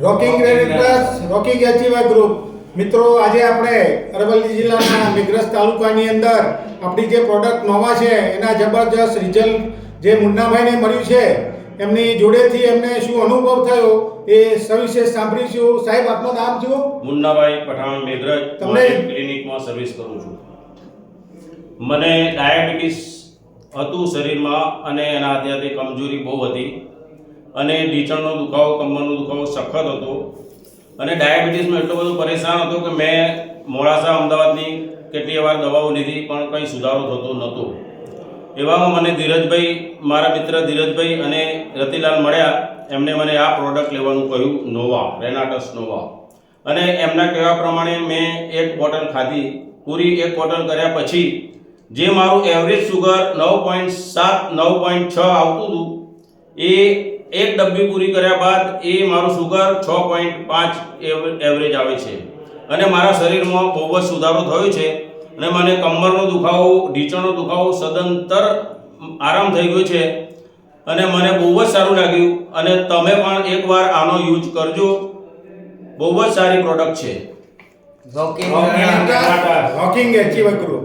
Rocking red plus rocking એચીવા group મિત્રો આજે આપણે અરવલ્લી જિલ્લાના મેઘરજ તાલુકાની અંદર આપણી જે પ્રોડક્ટ નોવા છે એના જબરજસ્ત રિઝલ્ટ જે મુન્નાભાઈને મળ્યું છે એમની જોડેથી એમને શું અનુભવ થયો એ સવિશેષ સાંભળીશું. સાહેબ આપનું નામ શું? મુન્નાભાઈ પઠાણ મેઘરજ તમને- ક્લિનિકમાં સર્વિસ કરું છું. મને ડાયાબિટીસ હતું શરીરમાં અને એના અત્યારે કમજોરી બહુ હતી. અને ઢીંચણનો દુખાવો, કમરનો દુખાવો સખત હતો. અને ડાયાબિટીસમાં એટલો બધો પરેશાન હતો કે મેં મોડાસા અમદાવાદની કેટલી વાર દવાઓ લીધી, પણ કંઈ સુધારો થતો નહોતો. એવામાં મને ધીરજભાઈ, મારા મિત્ર ધીરજભાઈ અને રતિલાલ મળ્યા. એમને મને આ પ્રોડક્ટ લેવાનું કહ્યું, નોવા, રેનાટસ નોવા. અને એમના કહેવા પ્રમાણે મેં એક બોટલ ખાધી. પૂરી એક બોટલ કર્યા પછી જે મારું એવરેજ સુગર નવ પોઈન્ટ સાત, નવ પોઈન્ટ છ આવતું હતું, એ એક ડબ્બી પૂરી કર્યા બાદ એ મારું સુગર છ પોઈન્ટ પાંચ એવરેજ આવે છે અને મારા શરીરમાં બહુ જ સુધારો થયો છે અને મને કમરનો દુખાવો ઢીંચણનો દુખાવો સદંતર આરામ થઈ ગયો છે અને મને બહુ જ સારું લાગ્યું અને તમે પણ એકવાર આનો યુઝ કરજો બહુ જ સારી પ્રોડક્ટ છે રોકિંગ રોકિંગ એચીવા ગ્રુપ